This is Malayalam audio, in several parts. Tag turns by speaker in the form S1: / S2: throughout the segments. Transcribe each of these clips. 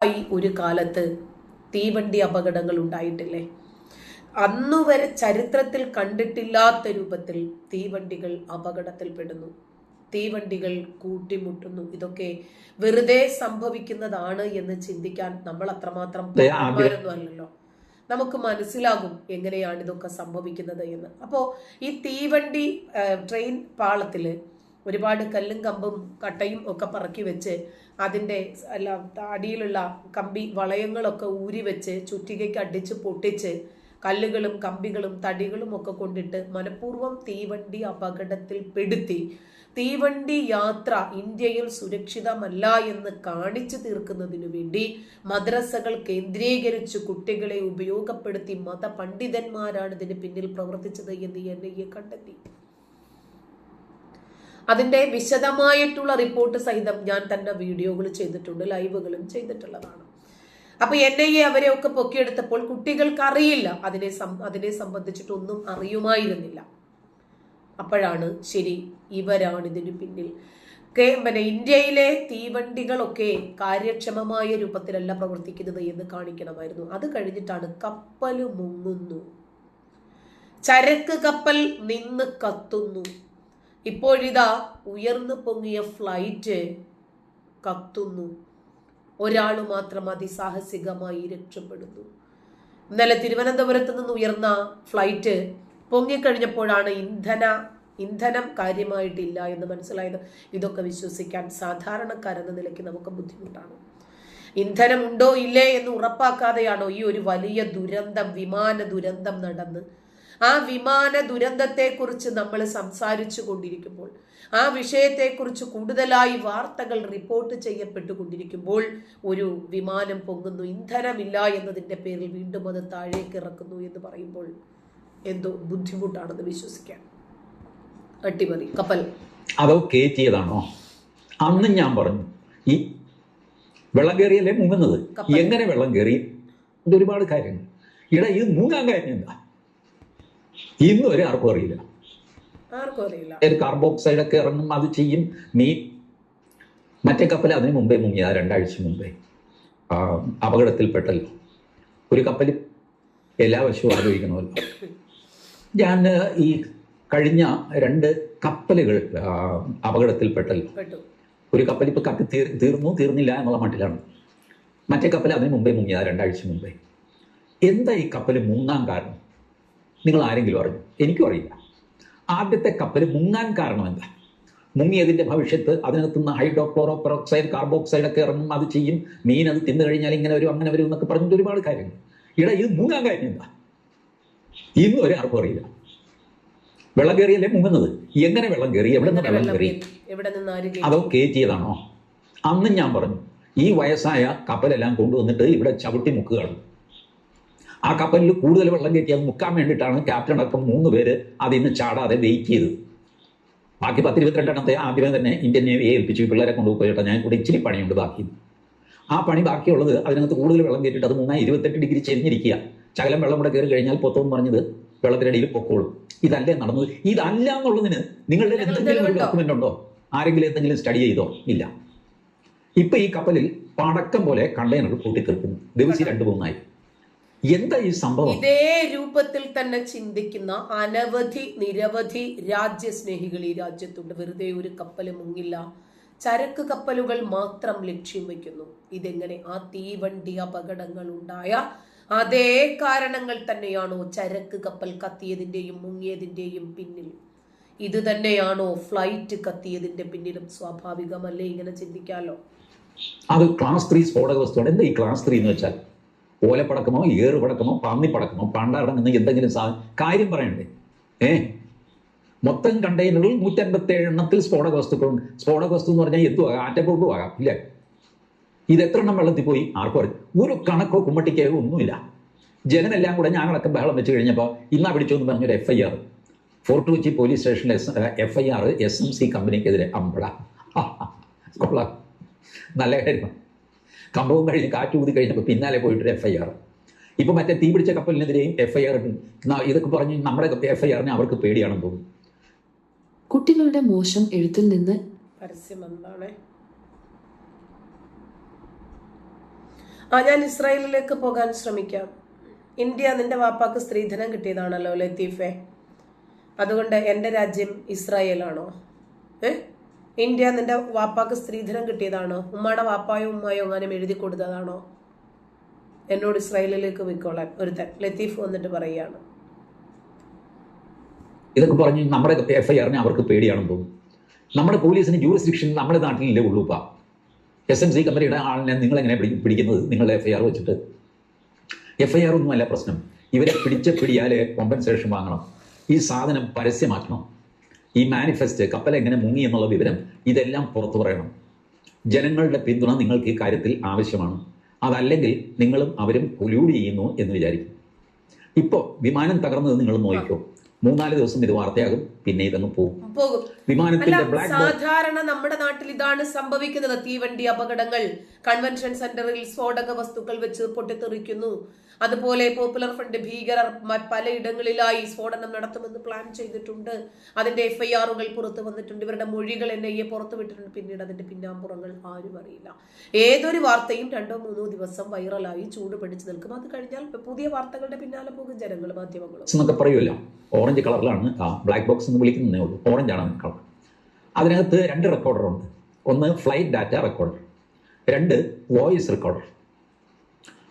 S1: ഈ ഒരു കാലത്ത് തീവണ്ടി അപകടങ്ങൾ ഉണ്ടായിട്ടില്ലേ? അന്നുവരെ ചരിത്രത്തിൽ കണ്ടിട്ടില്ലാത്ത രൂപത്തിൽ തീവണ്ടികൾ അപകടത്തിൽപ്പെടുന്നു. തീവണ്ടികൾ കൂട്ടിമുട്ടുന്നു. ഇതൊക്കെ വെറുതെ സംഭവിക്കുന്നതാണ് എന്ന് ചിന്തിക്കാൻ നമ്മൾ അത്രമാത്രം
S2: അതെ,
S1: അല്ലല്ലോ. നമുക്ക് മനസ്സിലാകും എങ്ങനെയാണ് ഇതൊക്കെ സംഭവിക്കുന്നത് എന്ന്. അപ്പോ ഈ തീവണ്ടി ട്രെയിൻ പാളത്തിൽ ഒരുപാട് കല്ലും കമ്പും കട്ടയും ഒക്കെ പറക്കി വെച്ച് അതിന്റെ അല്ല അടിയിലുള്ള കമ്പി വളയങ്ങളൊക്കെ ഊരി വെച്ച് ചുറ്റികയ്ക്ക് അടിച്ച് പൊട്ടിച്ച് കല്ലുകളും കമ്പികളും തടികളും ഒക്കെ കൊണ്ടിട്ട് മനഃപൂർവം തീവണ്ടി അപകടത്തിൽ പെടുത്തി. തീവണ്ടി യാത്ര ഇന്ത്യയിൽ സുരക്ഷിതമല്ല എന്ന് കാണിച്ചു തീർക്കുന്നതിനു വേണ്ടി മദ്രസകൾ കേന്ദ്രീകരിച്ച് കുട്ടികളെ ഉപയോഗപ്പെടുത്തി മതപണ്ഡിതന്മാരാണ് ഇതിന് പിന്നിൽ പ്രവർത്തിച്ചത് എന്ന് എൻ ഐ എ കണ്ടെത്തി. അതിന്റെ വിശദമായിട്ടുള്ള റിപ്പോർട്ട് സഹിതം ഞാൻ തന്നെ വീഡിയോകൾ ചെയ്തിട്ടുണ്ട് ലൈവുകളും ചെയ്തിട്ടുള്ളതാണ്. അപ്പൊ എൻ ഐ എ അവരെ ഒക്കെ പൊക്കിയെടുത്തപ്പോൾ കുട്ടികൾക്ക് അറിയില്ല. അതിനെ അതിനെ സംബന്ധിച്ചിട്ടൊന്നും അറിയുമായിരുന്നില്ല. അപ്പോഴാണ് ശരി ഇവരാണ് ഇതിന് പിന്നിൽ. പിന്നെ ഇന്ത്യയിലെ തീവണ്ടികളൊക്കെ കാര്യക്ഷമമായ രൂപത്തിലല്ല പ്രവർത്തിക്കുന്നത് എന്ന് കാണിക്കണമായിരുന്നു. അത് കഴിഞ്ഞിട്ടാണ് കപ്പൽ മുങ്ങുന്നു. ചരക്ക് കപ്പൽ നിന്ന് കത്തുന്നു. ഇപ്പോഴിതാ ഉയർന്നു പൊങ്ങിയ ഫ്ലൈറ്റ് കത്തുന്നു. ഒരാൾ മാത്രം അതിസാഹസികമായി രക്ഷപ്പെടുന്നു. ഇന്നലെ തിരുവനന്തപുരത്ത് നിന്ന് ഉയർന്ന ഫ്ലൈറ്റ് പൊങ്ങിക്കഴിഞ്ഞപ്പോഴാണ് ഇന്ധന ഇന്ധനം കാര്യമായിട്ടില്ല എന്ന് മനസ്സിലായത്. ഇതൊക്കെ വിശ്വസിക്കാൻ സാധാരണക്കാരെന്ന നിലയ്ക്ക് നമുക്ക് ബുദ്ധിമുട്ടാണ്. ഇന്ധനം ഉണ്ടോ ഇല്ലേ എന്ന് ഉറപ്പാക്കാതെയാണോ ഈ ഒരു വലിയ ദുരന്തം വിമാന ദുരന്തം നടന്ന് ആ വിമാന ദുരന്തത്തെക്കുറിച്ച് നമ്മൾ സംസാരിച്ചു കൊണ്ടിരിക്കുമ്പോൾ ആ വിഷയത്തെക്കുറിച്ച് കൂടുതലായി വാർത്തകൾ റിപ്പോർട്ട് ചെയ്യപ്പെട്ടുകൊണ്ടിരിക്കുമ്പോൾ ഒരു വിമാനം പൊങ്ങുന്നു ഇന്ധനമില്ല എന്നതിന്റെ പേരിൽ വീണ്ടും അത് താഴേക്ക് ഇറക്കുന്നു എന്ന് പറയുമ്പോൾ എന്തോ ബുദ്ധിമുട്ടാണെന്ന് വിശ്വസിക്കാൻ അട്ടിമറി കപ്പൽ.
S2: അതോ കയറ്റിയതാണോ അന്ന് ഞാൻ പറഞ്ഞു ഈ വെള്ളം കയറിയല്ലേ മുങ്ങുന്നത് എങ്ങനെ വെള്ളം കയറി ഇത് ഒരുപാട് കാര്യങ്ങൾ. ഇട ഇത് മുങ്ങാൻ കാര്യം എന്താ? ഇന്നും വരെ ആർക്കും അറിയില്ല. കാർബോക്സൈഡ് ഒക്കെ ഇറങ്ങും അത് ചെയ്യും. നീ മറ്റേ കപ്പൽ അതിന് മുമ്പേ മുങ്ങിയ രണ്ടാഴ്ച മുമ്പേ ആ, അപകടത്തിൽപ്പെട്ടല്ലോ. ഒരു കപ്പൽ എല്ലാ വശവും ആലോചിക്കണമല്ലോ. ഞാൻ ഈ കഴിഞ്ഞ രണ്ട് കപ്പലുകൾ ആ, അപകടത്തിൽപ്പെട്ടല്ലോ. ഒരു കപ്പൽ ഇപ്പോൾ കത്തി തീർ തീർന്നു തീർന്നില്ല എന്നുള്ള മട്ടിലാണ്. മറ്റേ കപ്പൽ അതിന് മുമ്പേ മുങ്ങിയ രണ്ടാഴ്ച മുമ്പേ. എന്താ ഈ കപ്പൽ മൂന്നാം കാരണം? നിങ്ങൾ ആരെങ്കിലും അറിഞ്ഞു? എനിക്കും അറിയില്ല. ആദ്യത്തെ കപ്പൽ മുങ്ങാൻ കാരണം എന്താ? മുങ്ങിയതിന്റെ ഭവിഷ്യത്ത് അതിനകത്ത് നിന്ന് ഹൈഡ്രോക്ലോറോ പെറോക്സൈഡ് കാർബോക്സൈഡ് ഒക്കെ ഇറങ്ങും അത് ചെയ്യും. മീൻ അത് തിന്നു കഴിഞ്ഞാൽ ഇങ്ങനെ വരും അങ്ങനെ വരും എന്നൊക്കെ പറഞ്ഞിട്ട് ഒരുപാട് കാര്യങ്ങൾ. ഇട ഇത് മുങ്ങാൻ കാര്യം എന്താ? ഇന്നും ഒരു ആർക്കും അറിയില്ല. വെള്ളം കയറിയല്ലേ മുങ്ങുന്നത്? എങ്ങനെ വെള്ളം കയറി? എവിടെ നിന്ന് വെള്ളം കയറി? അതോ കയറ്റിയതാണോ അന്നും ഞാൻ പറഞ്ഞു ഈ വയസ്സായ കപ്പലെല്ലാം കൊണ്ടുവന്നിട്ട് ഇവിടെ ചവിട്ടി മുക്കുകയാണ് ആ കപ്പലിൽ കൂടുതൽ വെള്ളം കയറ്റി അത് മുക്കാൻ വേണ്ടിയിട്ടാണ് ക്യാപ്റ്റൻ അടക്കം മൂന്ന് പേര് അതിന്ന് ചാടാതെ വെയിറ്റ് ചെയ്തത് ബാക്കി പത്ത് ഇരുപത്തിരണ്ടെണ്ണത്തെ ആദ്യമേ തന്നെ ഇന്ത്യൻ നേവിയെ ഏൽപ്പിച്ചു. പിള്ളേരെ കൊണ്ടുപോയിട്ട് ഞാൻ കൂടെ ഇച്ചിരി പണിയുണ്ട് ബാക്കി. ആ പണി ബാക്കിയുള്ളത് അതിനകത്ത് കൂടുതൽ വെള്ളം കയറ്റിയിട്ട് അത് മൂന്നായി ഇരുപത്തെട്ട് ഡിഗ്രി ചെരിഞ്ഞിരിക്കുക. ശകലം വെള്ളം കൂടെ കയറി കഴിഞ്ഞാൽ പൊത്തം പറഞ്ഞത് വെള്ളത്തിനടിയിൽ പൊക്കോളും. ഇതല്ലേ നടന്നത്? ഇതല്ല എന്നുള്ളതിന് നിങ്ങളുടെ എന്തെങ്കിലും ഒരു ഡോക്യുമെന്റ് ഉണ്ടോ? ആരെങ്കിലും എന്തെങ്കിലും സ്റ്റഡി ചെയ്തോ? ഇല്ല. ഇപ്പൊ ഈ കപ്പലിൽ പടക്കം പോലെ കണ്ടെയ്നർ പൊട്ടിത്തെറിക്കുന്നു ദിവസം രണ്ടു മൂന്നായി. എന്താ ഈ സംഭവം?
S1: ഇതേ രൂപത്തിൽ തന്നെ ചിന്തിക്കുന്ന അനവധി നിരവധി രാജ്യസ്നേഹികൾ ഈ രാജ്യത്തുണ്ട്. വെറുതെ ഒരു കപ്പൽ മുങ്ങില്ല. ചരക്ക് കപ്പലുകൾ മാത്രം ലക്ഷ്യം വയ്ക്കുന്നു ഇതെങ്ങനെ ആ തീവണ്ടി അപകടങ്ങൾ ഉണ്ടായ അതേ കാരണങ്ങൾ തന്നെയാണോ ചരക്ക് കപ്പൽ കത്തിയതിന്റെയും മുങ്ങിയതിന്റെയും പിന്നിൽ? ഇത് തന്നെയാണോ ഫ്ലൈറ്റ് കത്തിയതിന്റെ പിന്നിലും സ്വാഭാവികമല്ലേ? ഇങ്ങനെ ചിന്തിക്കാമല്ലോ
S2: അത് ക്ലാസ് ത്രീ സ്ഫോടക വസ്തുവാണ് എന്താ ഈ ക്ലാസ് ത്രീ എന്ന് വെച്ചാൽ? ഓലപ്പടക്കമോ ഏറ് പടക്കമോ പന്നി പടക്കമോ പണ്ടാറടങ്ങുന്ന എന്തെങ്കിലും സാ കാര്യം പറയണ്ടേ? ഏ? മൊത്തം കണ്ടെയ്നറിൽ നൂറ്റൻപത്തേഴ് എണ്ണത്തിൽ സ്ഫോടക വസ്തുക്കളുണ്ട് സ്ഫോടക വസ്തു എന്ന് പറഞ്ഞാൽ ആകാം ആറ്റപ്പൊട്ടും ആകാം ഇല്ലേ? ഇത് എത്ര എണ്ണം വെള്ളത്തിൽ പോയി? ആർക്കും ഒരു കണക്കോ കുമ്മട്ടിക്കയോ ഒന്നുമില്ല. ജനനെല്ലാം കൂടെ ഞങ്ങളൊക്കെ ബഹളം വെച്ച് കഴിഞ്ഞപ്പോൾ ഇന്നാ പിടിച്ചു എന്ന് പറഞ്ഞൊരു F I R Fort Kochi police സ്റ്റേഷനിലെ F I R S M C കമ്പനിക്കെതിരെ അമ്പള കൊള്ളാം. നല്ല കാര്യമാണ് സംഭവം കഴിഞ്ഞ് കാറ്റ് ഊതി കഴിഞ്ഞപ്പോൾ പിന്നാലെ പോയിട്ടൊരു എഫ് ഐ ആർ ഇപ്പോൾ മറ്റേ തീ പിടിച്ച കപ്പലിനെതിരെയും എഫ് ഐ ആർ ഇതൊക്കെ പറഞ്ഞ് നമ്മുടെ എഫ് ഐ ആറിനെ അവർക്ക് പേടിയാണെന്ന് തോന്നുന്നു.
S3: കുട്ടികളുടെ മോശം എഴുത്തിൽ നിന്ന്
S1: പരസ്യം എന്താണ് ആ ഞാൻ ഇസ്രായേലിലേക്ക് പോകാൻ ശ്രമിക്കാം. ഇന്ത്യ നിന്റെ വാപ്പാക്ക് സ്ത്രീധനം കിട്ടിയതാണല്ലോ ലത്തീഫെ. അതുകൊണ്ട് എന്റെ രാജ്യം ഇസ്രായേലാണോ? ഏ? ഇന്ത്യ നിന്റെ വാപ്പാക്ക് സ്ത്രീധനം കിട്ടിയതാണോ? ഉമ്മയുടെ വാപ്പായോ ഉമ്മായോ അങ്ങനെ എഴുതി കൊടുത്തതാണോ? എന്നോട് ഇസ്രായേലിലേക്ക് പോയിക്കോളാൻ ഒരുത്തൻ ലത്തീഫ് വന്നിട്ട് പറയുകയാണ്.
S2: ഇതൊക്കെ പറഞ്ഞു നമ്മുടെ എഫ് അവർക്ക് പേടിയാണെന്ന് തോന്നുന്നു. നമ്മുടെ പോലീസിന് ജൂറിസ്ഡിക്ഷൻ നമ്മുടെ നാട്ടിലില്ലേ ഉള്ളൂപ്പാ എസ് എം സി കമ്പനിയുടെ ആളിനെ നിങ്ങൾ എങ്ങനെ പിടിക്കുന്നത്? നിങ്ങളുടെ എഫ് ഐ ആർ വെച്ചിട്ട്. എഫ് ഐ ആർ പ്രശ്നം. ഇവരെ പിടിച്ച പിടിയാലെ കോമ്പൻസേഷൻ വാങ്ങണം. ഈ സാധനം പരസ്യമാക്കണം. ഈ മാനിഫെസ്റ്റ് കപ്പൽ എങ്ങനെ മുങ്ങി എന്നുള്ള വിവരം ഇതെല്ലാം പുറത്തു പറയണം. ജനങ്ങളുടെ പിന്തുണ നിങ്ങൾക്ക് ഈ കാര്യത്തിൽ ആവശ്യമാണ്. അതല്ലെങ്കിൽ നിങ്ങളും അവരും കൊലൂടി ചെയ്യുന്നു എന്ന് വിചാരിക്കും. ഇപ്പോൾ വിമാനം തകർന്നത് നിങ്ങൾ നോക്കിക്കോ. മൂന്നാൽ ദിവസം ഇത് വാർത്തയാകും പിന്നെ ഇതങ്ങ് പോകും. വിമാനത്തിന്റെ ബ്ലാക്ക്
S1: സാധാരണ നമ്മുടെ നാട്ടിൽ ഇതാണ് സംഭവിക്കുന്നത്. തീവണ്ടി അപകടങ്ങൾ. കൺവെൻഷൻ സെന്ററിൽ സ്ഫോടക വസ്തുക്കൾ വെച്ച് പൊട്ടിത്തെറിക്കുന്നു. അതുപോലെ പോപ്പുലർ ഫ്രണ്ട് ഭീകരർ പലയിടങ്ങളിലായി സ്ഫോടനം നടത്തുമെന്ന് പ്ലാൻ ചെയ്തിട്ടുണ്ട്. അതിന്റെ എഫ്ഐആറുകൾ പുറത്തു വന്നിട്ടുണ്ട്. ഇവരുടെ മൊഴികൾ എൻ ഐ എ പുറത്തു വിട്ടിട്ടുണ്ട്. പിന്നീട് അതിന്റെ പിന്നാമ്പുറങ്ങൾ ആരും അറിയില്ല. ഏതൊരു വാർത്തയും രണ്ടോ മൂന്നോ ദിവസം വൈറലായി ചൂട് പിടിച്ചു നിൽക്കും. അത് കഴിഞ്ഞാൽ പുതിയ വാർത്തകളുടെ പിന്നാലെ പോകും. ജനങ്ങൾ മാധ്യമങ്ങളും.
S2: പറയുമല്ലോ. ഓറഞ്ച് കളറിലാണ് ബ്ലാക്ക് ബോക്സ് എന്ന് വിളിക്കുന്നതേ ഉള്ളൂ. ഓറഞ്ച് ആണ് കളർ അതിനകത്ത് രണ്ട് റെക്കോർഡർ ഉണ്ട്. ഒന്ന് ഫ്ലൈറ്റ് ഡാറ്റ റെക്കോർഡർ രണ്ട് വോയിസ് റെക്കോർഡർ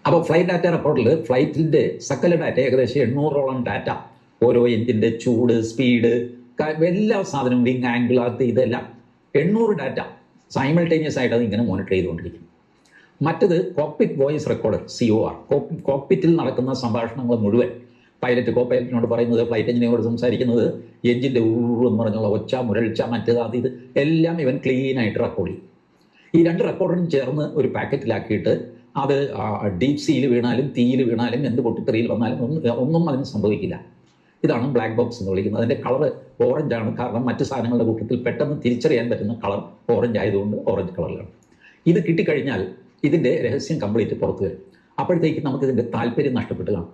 S2: അപ്പോൾ ഫ്ലൈറ്റ് ഡാറ്റ റെക്കോർഡിൽ ഫ്ലൈറ്റിന്റെ സകല ഡാറ്റ ഏകദേശം എണ്ണൂറോളം ഡാറ്റ ഓരോ എഞ്ചിന്റെ ചൂട് സ്പീഡ് എല്ലാ സാധനവും വിങ് ആംഗിൾ അത് ഇതെല്ലാം എണ്ണൂറ് ഡാറ്റ സൈമൾട്ടേനിയസ് ആയിട്ട് അത് ഇങ്ങനെ മോണിറ്റർ ചെയ്തുകൊണ്ടിരിക്കും മറ്റത് cockpit voice recorder C O R കോക്പിറ്റിൽ നടക്കുന്ന സംഭാഷണങ്ങൾ മുഴുവൻ. പൈലറ്റ് കോ പൈലറ്റിനോട് പറയുന്നത് ഫ്ലൈറ്റ് എഞ്ചിനീയറോട് സംസാരിക്കുന്നത് എഞ്ചിന്റെ എന്ന് പറഞ്ഞുള്ള ഒച്ച മുരൾച്ച മറ്റേത് അത് ഇത് എല്ലാം ഇവൻ ക്ലീൻ ആയിട്ട് റെക്കോർഡ് ചെയ്യും. ഈ രണ്ട് റെക്കോർഡറും ചേർന്ന് ഒരു പാക്കറ്റിലാക്കിയിട്ട് അത് ഡീപ് സീയിൽ വീണാലും തീയിൽ വീണാലും എന്ത് പൊട്ടിത്തെറിയിൽ വന്നാലും ഒന്നും ഒന്നും അതിന് സംഭവിക്കില്ല. ഇതാണ് ബ്ലാക്ക് ബോക്സ് എന്ന് വിളിക്കുന്നത്. അതിന്റെ കളർ ഓറഞ്ച് ആണ്. കാരണം മറ്റു സാധനങ്ങളുടെ കൂട്ടത്തിൽ പെട്ടെന്ന് തിരിച്ചറിയാൻ പറ്റുന്ന കളർ ഓറഞ്ച് ആയതുകൊണ്ട് ഓറഞ്ച് കളറിലാണ് ഇത് കിട്ടിക്കഴിഞ്ഞാൽ ഇതിന്റെ രഹസ്യം കംപ്ലീറ്റ് പുറത്തു വരും. അപ്പോഴത്തേക്ക് നമുക്ക് ഇതിന്റെ താല്പര്യം നഷ്ടപ്പെട്ട് കാണും.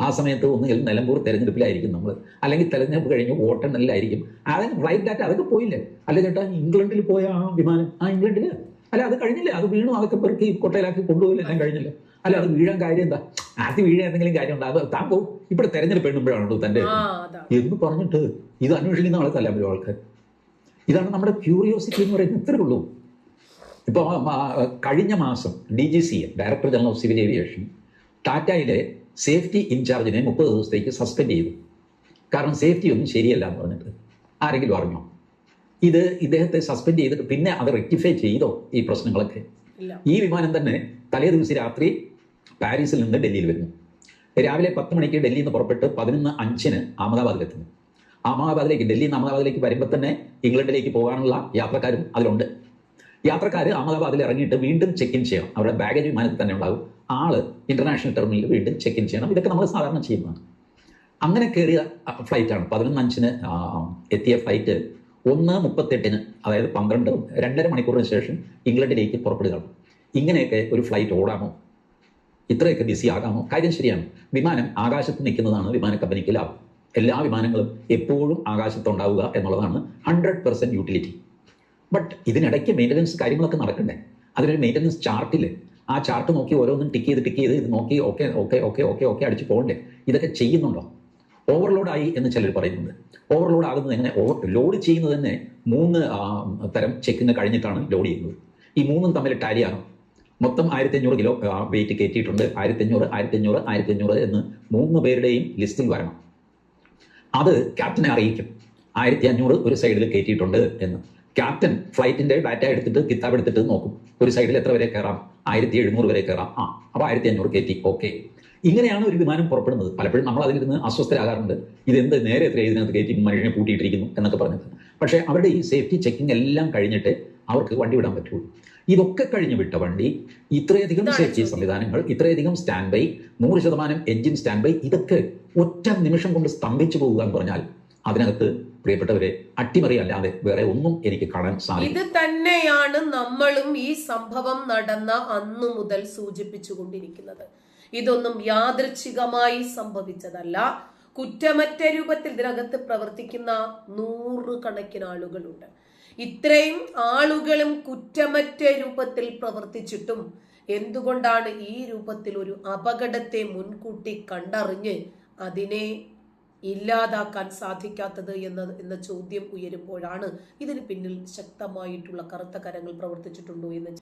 S2: ആ സമയത്ത് ഒന്നുകിൽ നിലമ്പൂർ തെരഞ്ഞെടുപ്പിലായിരിക്കും നമ്മൾ അല്ലെങ്കിൽ തെരഞ്ഞെടുപ്പ് കഴിഞ്ഞ് വോട്ടെണ്ണലിലായിരിക്കും. അതിന് ഫ്ലൈറ്റ് ഡാറ്റ അതൊക്കെ പോയില്ലേ? അല്ലെങ്കിൽ ഇംഗ്ലണ്ടിൽ പോയ ആ വിമാനം? ആ ഇംഗ്ലണ്ടിൽ അല്ല അത് കഴിഞ്ഞില്ലേ? അത് വീണു അതൊക്കെ പെറുക്കി കൊട്ടയിലാക്കി കൊണ്ടുപോയില്ല? എല്ലാം കഴിഞ്ഞില്ല? അല്ല അത് വീഴാൻ കാര്യം എന്താ? ആദ്യം വീഴാൻ എന്തെങ്കിലും കാര്യം ഉണ്ട്? അത് താൻ പോകും ഇവിടെ തെരഞ്ഞെടുപ്പ് എണ്ണുമ്പോഴാണോ
S1: തന്റെ
S2: എന്ന് പറഞ്ഞിട്ട് ഇത് അന്വേഷിക്കുന്ന ആൾക്കല്ല ഒരു ആൾക്കാർ ഇതാണ് നമ്മുടെ ക്യൂരിയോസിറ്റി എന്ന് പറയുന്നത്. ഇത്രേ ഉള്ളൂ. ഇപ്പോൾ കഴിഞ്ഞ മാസം D G C director general of civil aviation ടാറ്റയിലെ safety ഇൻചാർജിനെ മുപ്പത് ദിവസത്തേക്ക് സസ്പെൻഡ് ചെയ്തു. കാരണം സേഫ്റ്റി ഒന്നും ശരിയല്ല എന്ന് പറഞ്ഞിട്ട്. ആരെങ്കിലും അറിഞ്ഞോ? ഇത് ഇദ്ദേഹത്തെ സസ്പെൻഡ് ചെയ്തിട്ട് പിന്നെ അത് റെക്ടിഫൈ ചെയ്തോ ഈ പ്രശ്നങ്ങളൊക്കെ? ഈ വിമാനം തന്നെ തലേ ദിവസം രാത്രി പാരീസിൽ നിന്ന് ഡൽഹിയിൽ വരുന്നു. രാവിലെ പത്ത് മണിക്ക് ഡൽഹിയിൽ നിന്ന് പുറപ്പെട്ട് പതിനൊന്ന് അഞ്ചിന് അഹമ്മദാബാദിലെത്തുന്നു. അഹമ്മദാബാദിലേക്ക് ഡൽഹിയിൽ നിന്ന് അഹമ്മദാബാദിലേക്ക് വരുമ്പോൾ തന്നെ ഇംഗ്ലണ്ടിലേക്ക് പോകാനുള്ള യാത്രക്കാരും അതിലുണ്ട്. യാത്രക്കാർ അഹമ്മദാബാദിൽ ഇറങ്ങിയിട്ട് വീണ്ടും ചെക്ക് ഇൻ ചെയ്യണം. അവരുടെ ബാഗേജ് വിമാനത്തിൽ തന്നെ ഉണ്ടാകും. ആൾ ഇന്റർനാഷണൽ ടെർമിനലിൽ വീണ്ടും ചെക്ക് ഇൻ ചെയ്യണം. ഇതൊക്കെ നമ്മൾ സാധാരണ ചെയ്യുന്നതാണ്. അങ്ങനെ കയറിയ ഫ്ലൈറ്റാണ് പതിനൊന്ന് അഞ്ചിന് എത്തിയ ഫ്ലൈറ്റ് ഒന്ന് മുപ്പത്തെട്ടിന് അതായത് പന്ത്രണ്ട് രണ്ടര മണിക്കൂറിന് ശേഷം ഇംഗ്ലണ്ടിലേക്ക് പുറപ്പെടുകയാണ്. ഇങ്ങനെയൊക്കെ ഒരു ഫ്ലൈറ്റ് ഓടാമോ? ഇത്രയൊക്കെ ബിസി ആകാമോ? കാര്യം ശരിയാണ്. വിമാനം ആകാശത്ത് നിൽക്കുന്നതാണ് വിമാന കമ്പനിക്ക് ലാഭം. എല്ലാ വിമാനങ്ങളും എപ്പോഴും ആകാശത്തുണ്ടാവുക എന്നുള്ളതാണ് ഹൺഡ്രഡ് പെർസെന്റ് യൂട്ടിലിറ്റി ബട്ട് ഇതിനിടയ്ക്ക് മെയിന്റനൻസ് കാര്യങ്ങളൊക്കെ നടക്കണ്ടേ? അതിനൊരു മെയിന്റനൻസ് ചാർട്ടില്ലേ ആ ചാർട്ട് നോക്കി ഓരോന്നും ടിക്ക് ചെയ്ത് ടിക്ക് ചെയ്ത് ഇത് നോക്കി okay okay okay okay okay അടിച്ച് പോകണ്ടേ? ഇതൊക്കെ ചെയ്യുന്നുണ്ടോ? ഓവർലോഡ് ആയി എന്ന് ചിലർ പറയുന്നുണ്ട്. ഓവർലോഡ് ആകുന്നത് തന്നെ ഓവർ ലോഡ് ചെയ്യുന്നത് തന്നെ മൂന്ന് തരം ചെക്കിന് കഴിഞ്ഞിട്ടാണ് ലോഡ് ചെയ്യുന്നത്. ഈ മൂന്നും തമ്മിൽ ടാലി ആകും. മൊത്തം ആയിരത്തി അഞ്ഞൂറ് കിലോ വെയിറ്റ് കയറ്റിയിട്ടുണ്ട്. ആയിരത്തി അഞ്ഞൂറ് ആയിരത്തി അഞ്ഞൂറ് ആയിരത്തി അഞ്ഞൂറ് എന്ന് മൂന്ന് പേരുടെയും ലിസ്റ്റിൽ വരണം. അത് ക്യാപ്റ്റനെ അറിയിക്കും. ആയിരത്തി അഞ്ഞൂറ് ഒരു സൈഡിൽ കയറ്റിയിട്ടുണ്ട് എന്ന്. ക്യാപ്റ്റൻ ഫ്ലൈറ്റിന്റെ ഡാറ്റ എടുത്തിട്ട് കിതാബ് എടുത്തിട്ട് നോക്കും. ഒരു സൈഡിൽ എത്ര വരെ കയറാം? ആയിരത്തി എഴുന്നൂറ് വരെ കയറാം. ആ അപ്പോൾ ആയിരത്തി അഞ്ഞൂറ് കയറ്റി. ഓക്കെ. ഇങ്ങനെയാണ് ഒരു വിമാനം പുറപ്പെടുന്നത്. പലപ്പോഴും നമ്മൾ അതിലിരുന്ന് അസ്വസ്ഥരാകാറുണ്ട്. ഇതെന്ത് നേരെ എത്ര ഇതിനകത്ത് കയറ്റി മനുഷ്യനെ പൂട്ടിയിട്ടിരിക്കുന്നു എന്നൊക്കെ പറഞ്ഞിട്ട്. പക്ഷേ അവരുടെ ഈ സേഫ്റ്റി ചെക്കിംഗ് എല്ലാം കഴിഞ്ഞിട്ട് അവർക്ക് വണ്ടി വിടാൻ പറ്റുള്ളൂ. ഇതൊക്കെ കഴിഞ്ഞ് വിട്ട വണ്ടി ഇത്രയധികം സേഫ്റ്റി സംവിധാനങ്ങൾ ഇത്രയധികം സ്റ്റാൻഡ് ബൈ നൂറ് ശതമാനം എഞ്ചിൻ സ്റ്റാൻഡ് ബൈ ഇതൊക്കെ ഒറ്റ നിമിഷം കൊണ്ട് സ്തംഭിച്ചു പോകുക എന്ന് പറഞ്ഞാൽ അതിനകത്ത് പ്രിയപ്പെട്ടവരെ അട്ടിമറി അല്ലാതെ വേറെ ഒന്നും എനിക്ക് കാണാൻ സാധിക്കും
S1: ഇത് തന്നെയാണ് നമ്മളും ഈ സംഭവം നടന്ന അന്നു മുതൽ സൂചിപ്പിച്ചുകൊണ്ടിരിക്കുന്നത്. ഇതൊന്നും യാദൃച്ഛികമായി സംഭവിച്ചതല്ല. കുറ്റമറ്റ രൂപത്തിൽ ഇതിനകത്ത് പ്രവർത്തിക്കുന്ന നൂറുകണക്കിന് ആളുകളുണ്ട്. ഇത്രയും ആളുകളും കുറ്റമറ്റ രൂപത്തിൽ പ്രവർത്തിച്ചിട്ടും എന്തുകൊണ്ടാണ് ഈ രൂപത്തിൽ ഒരു അപകടത്തെ മുൻകൂട്ടി കണ്ടറിഞ്ഞ് അതിനെ ഇല്ലാതാക്കാൻ സാധിക്കാത്തത് എന്ന എന്ന ചോദ്യം ഉയരുമ്പോഴാണ് ഇതിന് പിന്നിൽ ശക്തമായിട്ടുള്ള കറുത്ത കരങ്ങൾ പ്രവർത്തിച്ചിട്ടുണ്ടോ എന്ന്